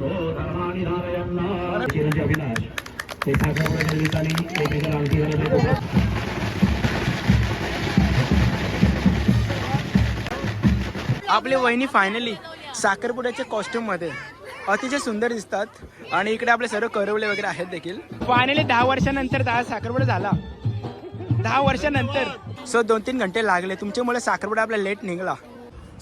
ते एकमेकाला अंगठी घालत. आपले वहिनी फायनली साखरपुड्याच्या कॉस्ट्युममध्ये अतिशय सुंदर दिसतात. आणि इकडे आपले सर्व करवले वगैरे आहेत देखील. फायनली दहा वर्षानंतर दहा साखरपुडा झाला. दहा वर्षानंतर. सो दोन तीन घंटे लागले. तुमच्यामुळे साखरपुडा आपला लेट निघाला.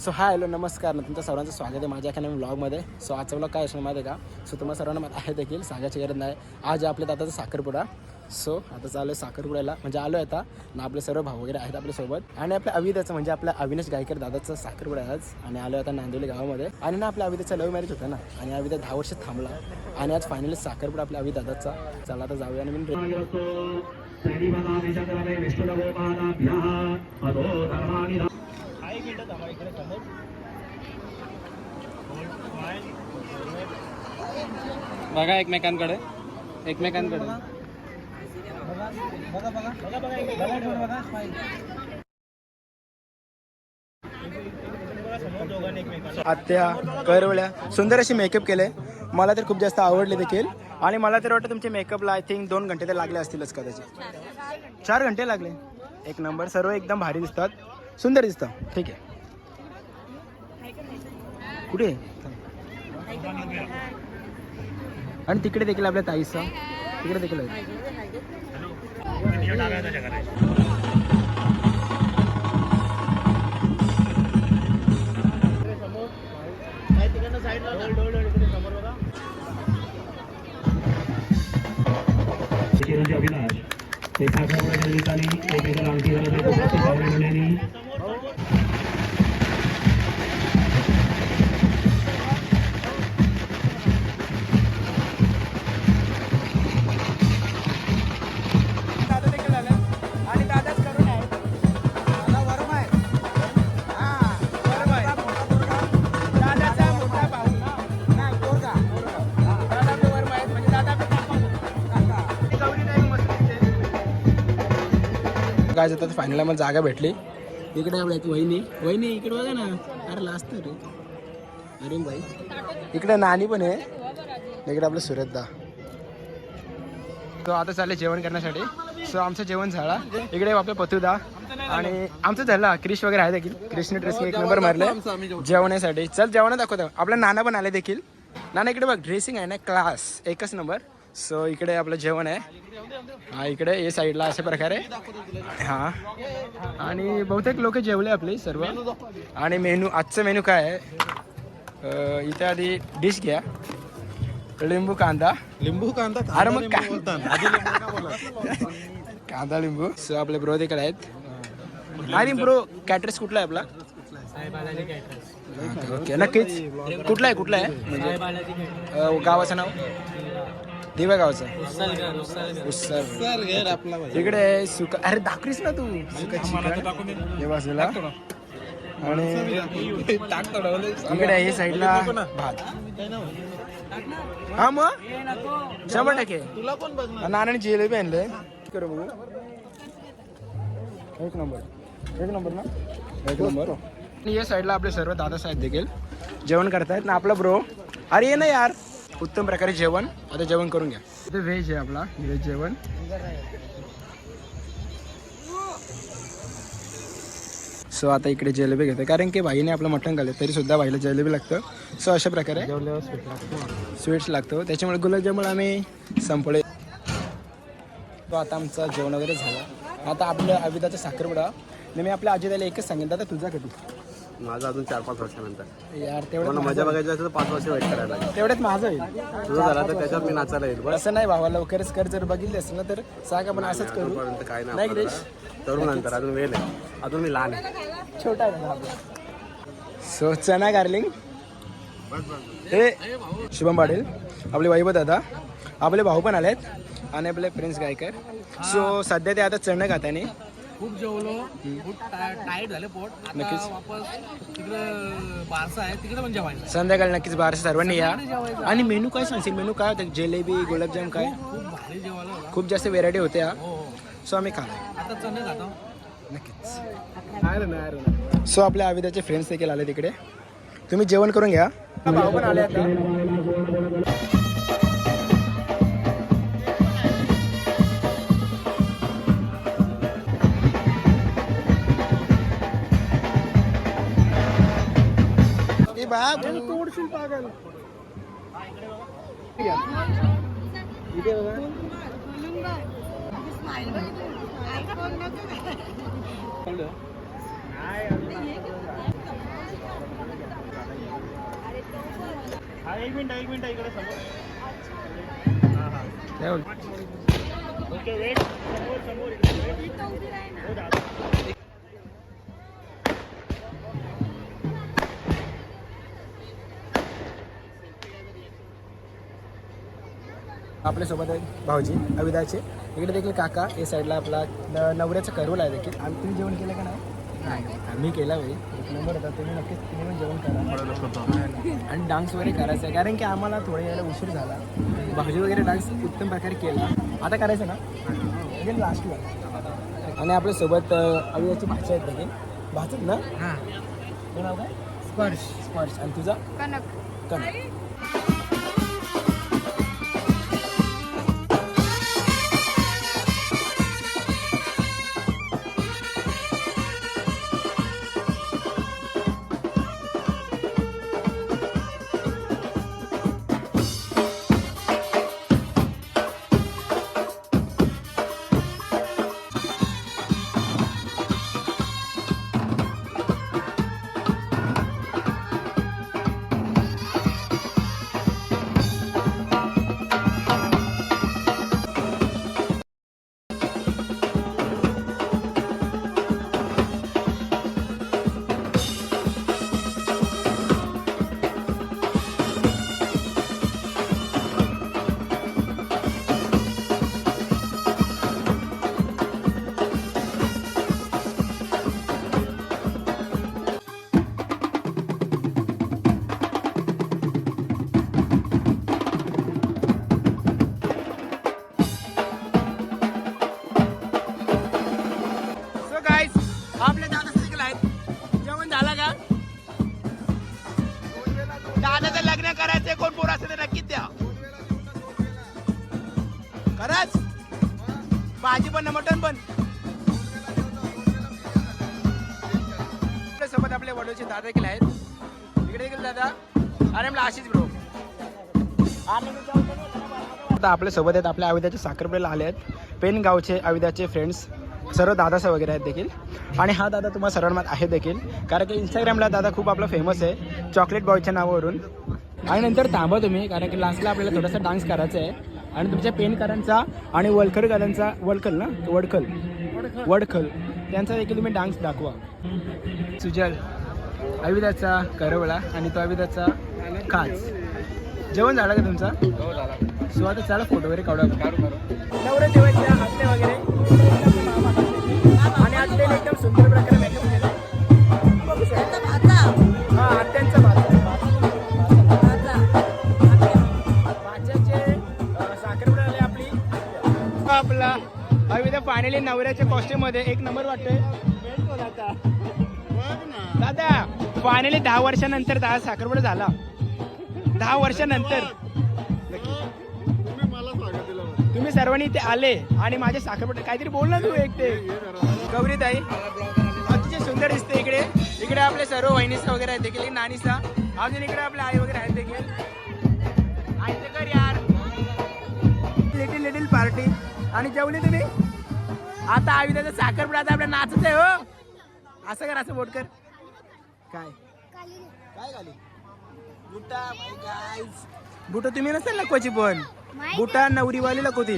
सो हाय हॅलो नमस्कार. ना तुमचं सर्वांचं स्वागत आहे माझ्या एका नवीन ब्लॉगमध्ये सो आजचा ब्लॉग काय असणार माहिती आहे का? सो तुम्हाला सर्वांना मला आहे देखील सांगायची गरज नाही. आज आपल्या दादाचा साखरपुडा. सो आता चालू आहे साखरपुड्याला. म्हणजे आलो आहे आता. ना आपले सर्व भाऊ वगैरे आहेत आपल्यासोबत आणि आपल्या अविदाचं म्हणजे आपल्या अविनाश गायकर दादाचं साखरपुडा आज. आणि आलो आता नांदिवली गावामध्ये. आणि ना आपल्या अविदाचा लव्ह मॅरेज होता ना. आणि अविदा दहा वर्ष थांबला. आणि आज फायनली साखरपुडा आपल्या अवि दादाचा. चला आता जाऊया आणि मी बघा एकमेकांकडे. एकमेकांकडे. आत्या करवल्या सुंदर अशी मेकअप केले. मला तर खूप जास्त आवडले देखील. आणि मला तर वाटतं तुमच्या मेकअपला आय थिंक दोन घंटे तर लागले असतीलच कदाचित. चार घंटे लागले. एक नंबर सर्व एकदम भारी दिसतात. सुंदर दिसतात ठीक आहे. कुठे? आणि तिकडे देखील आपल्या ताईचा. तिकडे देखील आहे. चिरंजीव ते साखरपुड्याच्या आणखी काय जातात फायनल आम्हाला जागा भेटली. इकडे आपल्या वहिनी. वहिनी इकडे बघा ना. अरे लास्ट रे. अरे भाई. इकडे नानी पण आहे. इकडे आपलं सुरतदा तो आता चालले जेवण करण्यासाठी. सो आमचं जेवण झाला. इकडे आपलं पतुदा. आणि आमचं झालं. क्रिश वगैरे आहे देखील. क्रिशने ड्रेस एक नंबर मारले. जेवणासाठी चल जेवण दाखवतो. आपला नाना पण आले देखील. नाना इकडे बघ. ड्रेसिंग आहे ना क्लास एकच नंबर सो इकडे आपलं जेवण आहे. हा इकडे ए साईडला अशा प्रकारे. हा. आणि बहुतेक लोक जेवले आपले सर्व. आणि मेनू आजचं मेनू काय आहे? इथे आधी डिश घ्या. लिंबू कांदा. लिंबू कांदा अरे मग काय कांदा लिंबू. सो आपले ब्रो देखील आहेत. आणि ब्रो कॅटरेस कुठला आहे आपला? हा ओके नक्कीच. कुठला आहे कुठला आहे? म्हणजे गावाचं नाव? दिव्या गावाचं उस्सर आपला इकडे आहे सुका अरे दाखवीस ना तू? सुका चिकन. हे आणि इकडे आहे साईडला भात. हा? मग? शंभर टक्के. नानाने जिलेबी आणले करू बघू. एक नंबर. एक नंबर ना? एक नंबर. आणि या साईडला आपले सर्व दादा साहेब देखील जेवण करतायत. ना आपला ब्रो अरे ये ना यार. उत्तम प्रकारे जेवण. आता जेवण करून घ्या. इथे व्हेज आहे आपला व्हेज जेवण. सो आता इकडे जिलेबी घेते कारण की भाईने आपलं मटण घाले तरी सुद्धा भाईला जिलेबी लागतं. सो अशा प्रकारे स्वीट्स लागतो. त्याच्यामुळे गुलाबजामुन आम्ही संपले तो आता आमचं जेवण वगैरे झालं. आता आपल्या अविदाचा साखरपुडा. मी आपल्या आजीदाला एकच सांगेन दादा तुझा कधी माझं अजून चार पाच वर्षानंतर. यार तेवढं मजा बघायची असेल तर पाच वर्ष वेट करायला लागेल. तेवढ्यात माझं होईल. तुझं झालं तर त्याच्यात मी नाचायला येईल. बस. असं नाही भावा लवकरच कर जर बघितले असेल ना तर सांग आपण असंच करू. तोपर्यंत काय नाही नाही तरुण नंतर अजून वेळ आहे अजून मी लहान आहे. छोटा आहे ना सो चना गार्लिंग हे शुभम पाटील आपले वैभव दादा आपले भाऊ पण आलेत आणि आपले प्रिन्स गायकर. सो सध्या ते आता चणं खात्याने खूप जेवलो खूप टाईट झाले पोट. आता नक्कीच. वापस तिकडं बारसा आहे तिकडे पण जेवायचं. संध्याकाळी नक्कीच बाहेर सर्वांनी या. आणि मेनू काय सांगशील? मेनू काय होतं? जिलेबी गुलाबजाम काय? खूप भारी जेवायला होता. खूप जास्त व्हेरायटी होत्या. हो हो. सो आम्ही खाल्ला आता चणे खातो. नक्कीच. सो आपल्या आविदाचे फ्रेंड्स देखील आले तिकडे. तुम्ही जेवण करून घ्या. भाऊ पण आले आता. एक मिनिट एक मिनिट इकडे समोर. काय बोल ओके वेट समोर समोर इकडे. आपल्यासोबत आहेत भाऊजी अविदाचे. इकडे देखील काका या साईडला आपला न- नवऱ्याचं करोल आहे देखील. आणि तुम्ही जेवण केलं का नाही? मी केला भाई एक नंबर होता. तुम्ही नक्कीच तुम्ही पण जेवण करा. आणि डान्स वगैरे करायचा आहे. कारण की आम्हाला थोड्या वेळेला उशीर झाला. भाऊजी वगैरे डान्स उत्तम प्रकारे केला. आता करायचं ना? म्हणजे लास्टला आणि आपल्यासोबत अं, अविदाची भाषा आहेत देखील. भाषेत ना? तुझं नाव काय? स्पर्श. स्पर्श. आणि तुझा? कनक. कनक. खरंच? भाजी पण मटण पण. आपल्यासोबत आपले वडोचे दादा देखील आहेत. इकडे देखील दादा. अरे मला आशिष ब्रो आता आपल्यासोबत आहेत आपल्या अविद्याचे साखरपुड्याला आले आहेत. पेन गावचे अविद्याचे फ्रेंड्स सर्व दादासा वगैरे आहेत देखील. आणि हा दादा तुम्हाला सर्वांना आहे देखील. कारण की इंस्टाग्रामला दादा खूप आपला फेमस आहे. चॉकलेट बॉयच्या नावावरून. आणि नंतर थांबा तुम्ही कारण की लास्टला आपल्याला थोडासा डान्स करायचा आहे आणि तुमच्या पेनकरांचा आणि वलखरकरांचा वळखल ना? वडखल. वडखल. त्यांचा देखील तुम्ही डान्स दाखवा. सुजल अविदाचा करवळा आणि तो अविदाचा खास जेवण झालं का तुमचा? सो आता चला फोटो वगैरे काढू नवरा जेवायच्या हातले वगैरे. आणि आत्याने एकदम सुंदर प्रकारे मेकअप फायनली नवऱ्याच्या कॉस्ट्यूममध्ये. एक नंबर वाटतोय. दादा फायनली दहा वर्षानंतर दहा साखरपुडा झाला. दहा वर्षानंतर. तुम्ही सर्वांनी इथे आले आणि माझे साखरपुडा काहीतरी बोल ना तू एक ते. गौरी ताई अतिशय सुंदर दिसते इकडे. इकडे आपले सर्व वहिनीसा वगैरे आहेत देखील नानीसा अजून इकडे आपले आई वगैरे आहेत देखील. आईचं कर यार. लिटिल लिटिल पार्टी आणि जेवली तुम्ही? आता आविदाचा साखरपुडा आता आपल्या नाचत आहे हो. असं कर असं बोट कर. काय? काय घाली बुटा तुम्ही नसेल ना कोची पण. बुटा नवरीवाली लकोती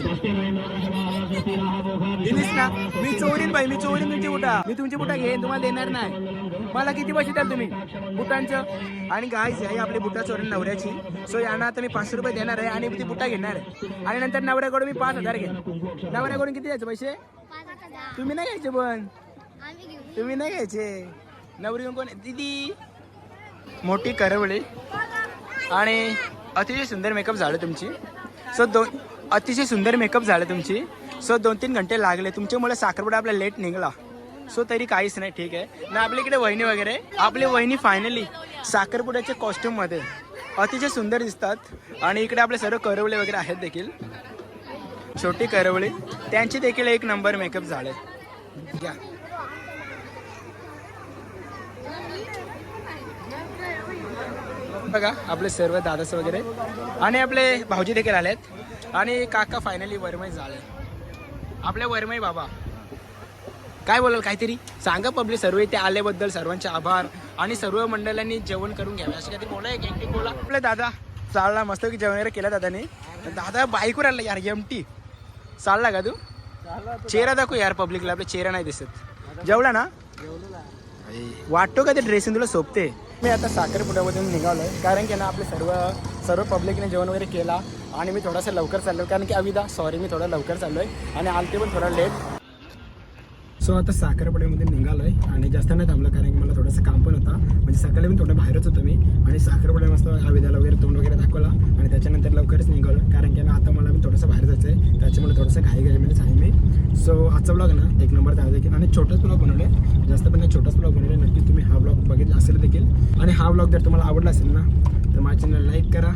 दिलीस ना मी चोरीन बाई मी चोरीन तुमची बुटा. मी तुमची बुटा घेईन तुम्हाला देणार नाही. मला किती पैसे द्याल तुम्ही? बुटांचं? आणि गाईज आहे आपली बुटा चोरीन नवऱ्याची. सो यांना आता मी पाचशे रुपये देणार आहे आणि ती बुटा घेणार आहे. आणि नंतर नवऱ्याकडून मी पाच हजार घेईन. नवऱ्याकडून किती द्यायचे पैसे? तुम्ही नाही घ्यायचे पण. तुम्ही नाही घ्यायचे. नवरी कोण दिदी. मोठी करवळी. आणि अतिशय सुंदर मेकअप झालं तुमची. सो दोन अतिशय सुंदर मेकअप झालं तुमची. सो दोन तीन घंटे लागले. तुमच्यामुळे साखरपुडा आपला लेट निघाला. सो तरी काहीच नाही ठीक आहे. ना आपल्या इकडे वहिनी वगैरे आपली वहिनी फायनली साखरपुड्याच्या कॉस्ट्यूममध्ये अतिशय सुंदर दिसतात. आणि इकडे आपले सर्व करवले वगैरे आहेत देखील. छोटी करवळी. त्यांची देखील एक नंबर मेकअप झाले घ्या. बघा आपले सर्व दादास वगैरे. आणि आपले भाऊजी देखील आलेत. आणि काका फायनली वरमई झाले. आपले वरमई बाबा. काय बोलाल काहीतरी? सांगा पब्लिक सर्व इथे आल्याबद्दल सर्वांचे आभार आणि सर्व मंडळांनी जेवण करून घ्यावे. असं काहीतरी बोला एक एक बोला. आपले दादा चालला मस्त की जेवण वगैरे केलं दादाने. दादा बाईकवर आला यार एम टी चालला का तू? चेहरा दाखव यार पब्लिकला आपला चेहरा नाही दिसत. जेवला ना? वाटतो का ते ड्रेसिंग तुला सोपते? मी आता साखरपुड्यामधून निघालोय. कारण की ना आपले सर्व सर्व पब्लिकने जेवण वगैरे केला आणि मी थोडासा लवकर चाललो कारण की अविदा सॉरी मी थोडा लवकर चाललोय आणि आलते पण थोडा लेट सो आता साखरपुड्यामध्ये आहे आणि जास्त नाही थांबलं कारण की मला थोडंसं काम पण होता. म्हणजे सकाळी पण थोडं बाहेरच होतो मी आणि साखरपुड्या मस्त आविदाला वगैरे तोंड वगैरे दाखवला आणि त्याच्यानंतर लवकरच निघालो. कारण की ना आता मला पण थोडंसं बाहेर जायचं आहे त्याच्यामुळे थोडंसं घाई घाईमध्येच आहे मी. सो आजचा ब्लॉग ना एक नंबर त्याला देखील आणि छोटाच ब्लॉग बनवले. जास्त पण नाही छोटाच ब्लॉग बनवले. नक्की तुम्ही हा ब्लॉग बघितला असेल देखील. आणि हा ब्लॉग जर तुम्हाला आवडला असेल ना तर माझ्या चॅनल लाईक करा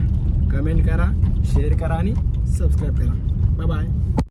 कमेंट करा शेअर करा आणि सबस्क्राईब करा. Bye bye